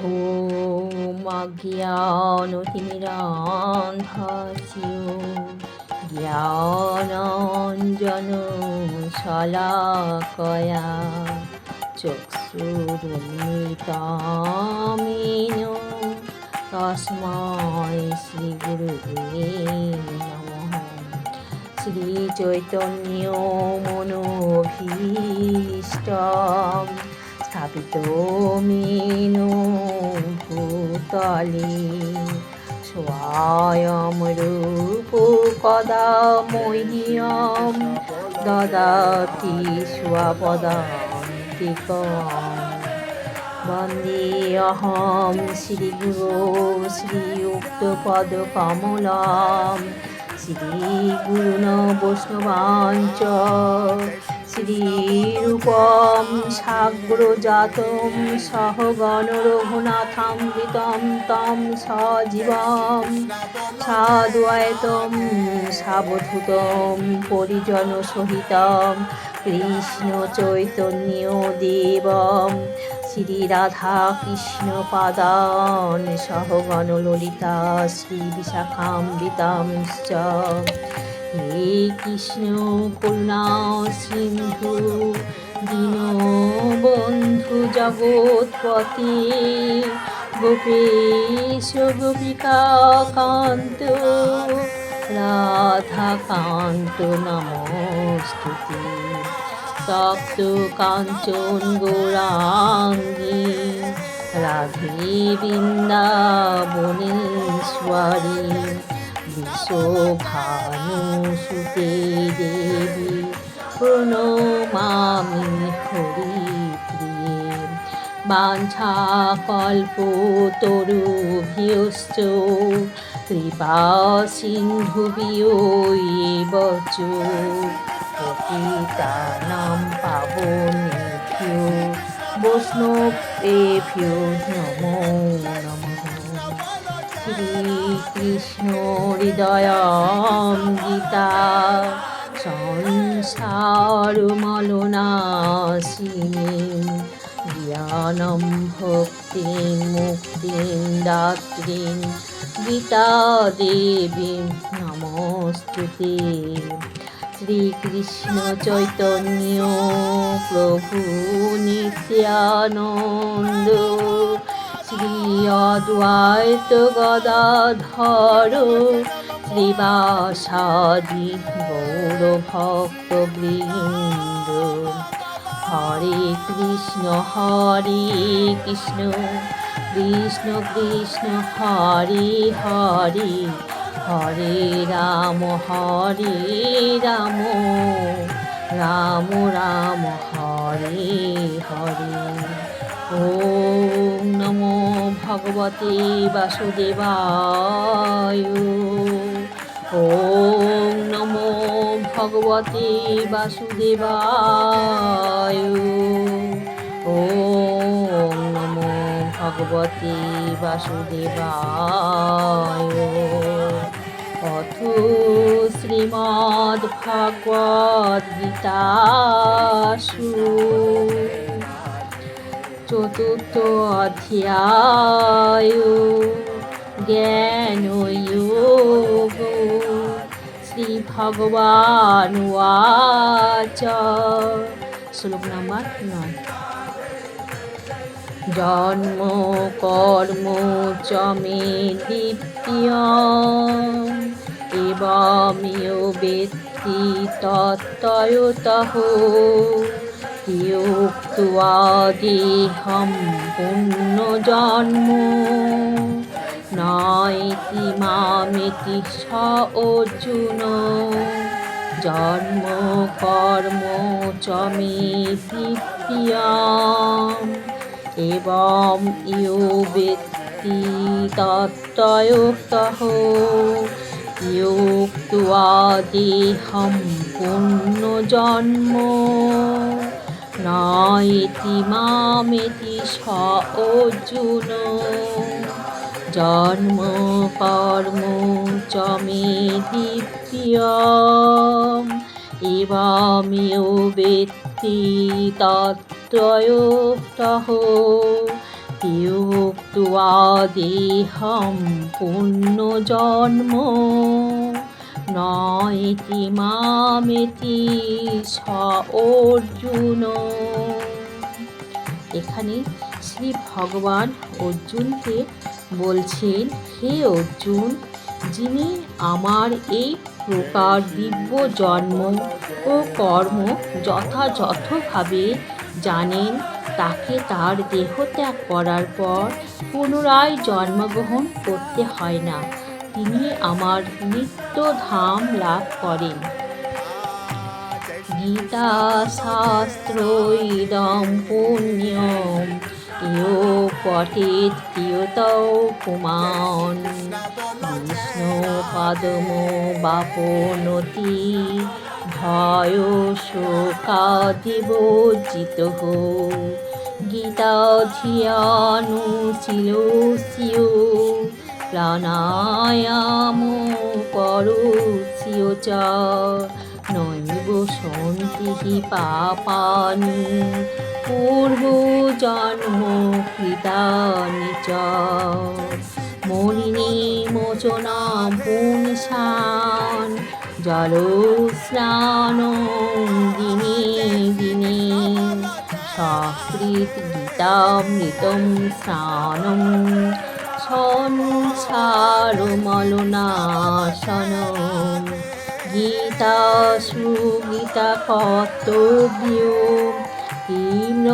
ॐ অজ্ঞানতিমিরান্ধাস্যু জ্ঞানাঞ্জন শলাকয়া চক্ষুরুন্মিতামিন তস্মাই শ্রীগুরুবে নমঃ শ্রীচৈতন্য মনোভীষ্টম স্থাপিত মেনো ভূতলে স্বয়ং রূপ কদা মহ্যম দদাতি স্বপদান্তিকম। বন্দে অহম শ্রীগুরো শ্রীযুক্তপদকমলম শ্রীগুরুণ বৈষ্ণবাঞ্চ শ্রীরূপম সাগ্রজাতম সহগণ রঘুনাথামৃতম তম সজীবম সাদ্বৈতম সাবধূতম পরিজন সহিতম কৃষ্ণ চৈতন্য দেবম শ্রী রাধা কৃষ্ণ পাদান সহগণ ললিতা শ্রী বিশাখাম্বিতাংশ্চ হে কৃষ্ণ করুণা সিন্ধু, দীনবন্ধু জগৎপতি, গোপেশ গোপিকা কান্ত রাধাকান্ত নমস্তুতি। তপ্ত কাঞ্চন গৌরাঙ্গী, রাধে বৃন্দাবনেশ্বরী বিশ্বভানুসুতে দেবী প্রণমামি হরিপ্রিয়ে বাঞ্ছা কল্প তরুভিয়শ্চ কৃপা সিন্ধুবিয়ৈব পতিতানাম পাবনেভ্যো বৈষ্ণবেভ্যো নমো নমঃ শ্রীকৃষ্ণ হৃদয়ম গীতা সংসার মলনাশিনী জ্ঞানম ভক্তি মুক্তিম দাত্রীম গীতা দেবী নমস্তুতে। শ্রীকৃষ্ণ চৈতন্য প্রভু নিত্যানন্দ শ্রী অদ্বৈত গদাধর শ্রীবাসাদি গৌরভক্তবৃন্দ হরে কৃষ্ণ হরে কৃষ্ণ কৃষ্ণ কৃষ্ণ, হরে হরে হরে রাম হরে রাম রাম রাম, হরে হরে। ওম নমো ভগবতে বাসুদেবায়। ওম নমো ভগবতে বাসুদেবায়। ওম নমো ভগবতে বাসুদেবায়। অথ শ্রীমদ্ ভগবদ গীতাসু। চতুর্থ অধ্যায়, জ্ঞান যোগ, শ্রী ভগবান ওয়াচ। শ্লোক নাম্বার নয়। জন্ম, কর্ম চ মে দিব্য এবমিও বেত্তি তত্তয়তঃ ইয়ুক্ত্বা দেহম পুণ্যজন্ম। নয়তি মামেতি স অর্জুন জন্ম, কর্ম চ মে দিব্যাম এবং ইয়ো বেত্তি তত্তয়োক্তঃ ইয়ুক্ত্বা দেহম পুণ্যজন্ম। নয়তি মামেতি স অর্জুন জন্ম কর্ম চমে দিব্য এবামেও বেত্তি তত্ত্বয়তহ ইউক্তুয়া দেহম পুণ্যজন্ম। নয়তি মামেতি স অর্জুন এখানে শ্রী ভগবান অর্জুনকে বলছেন, হে অর্জুন, যিনি আমার এই প্রকার দিব্য জন্ম ও কর্ম যথাযথভাবে জানেন, তাকে তার দেহ ত্যাগ করার পর পুনরায় জন্মগ্রহণ করতে হয় না। তিনি আমার নিত্য ধাম লাভ করেন। গীতা শাস্ত্র ইদম পুণ্যম ইয় পঠেত প্রিয়তৌ পুমান বিষ্ণু পদম বাপনতি ভয় শোকাদিবজিত গীতা ধিয়ানুশীলস্য প্রাণায়াম করুষ্য চ নৈব সন্তি পাপানি, পূর্ব জন্ম কৃতানি চ মলিনী মোচনা পুংসান জলস্নান দিনে দিনে। সংস্কৃত গীতামৃতম স্নানম সংসারমলনাশনম গীতা সুগীতা কর্তব্য কিম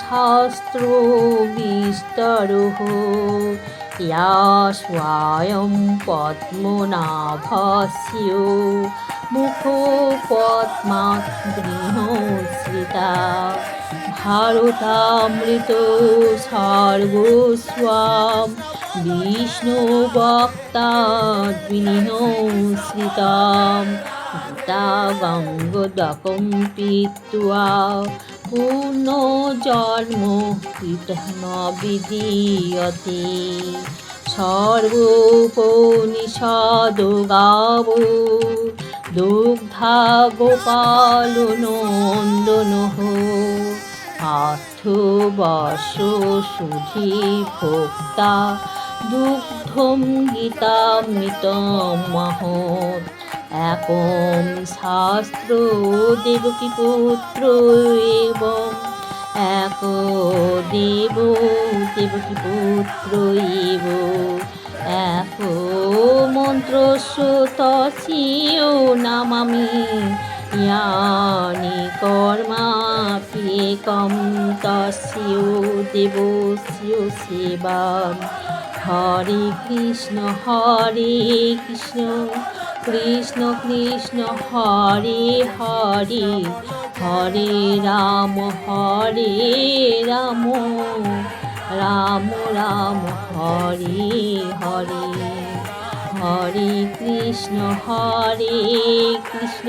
শাস্ত্র বিস্তর। ইয়া স্বয়ং পদ্মনাভস্য। মুখো পদ্মাৎ গৃহশ্রিতা ভারতামৃত সর্বস্বাম বিষ্ণুবক্তা বিনিহশ্রিতাম গীতা গঙ্গদকম পিত্বা পুনর্জন্ম কীর্তন বিধীয়তে সর্বোপনিষদ গাব দুগ্ধা গোপাল নন্দন পার্থ সুধি ভোক্তা দুগ্ধম গীতামৃতম মহৎ একম শাস্ত্র দেবকী পুত্র এবং এক দেব দেবকী পুত্র এব এক মন্ত্র তস্যও নামামি ইয়ানি কর্মাপ্যেকম তস্য দেবস্য সেবা হরে কৃষ্ণ হরে কৃষ্ণ কৃষ্ণ কৃষ্ণ হরে হরে হরে রাম হরে রাম রাম রাম হরে হরে হরে কৃষ্ণ হরে কৃষ্ণ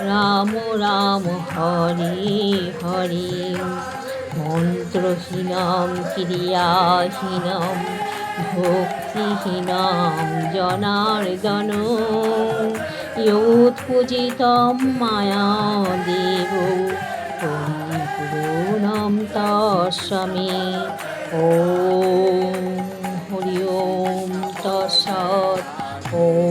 রাম রাম, হরি হরি। মন্ত্রহীনম, ক্রিয়াহীনম, ভক্তিহীনম, জনার্দন। ইউৎপূজিতম মায়া দেব, পরিপূরণম তসমে ও হরি ওম তৎসৎ। ও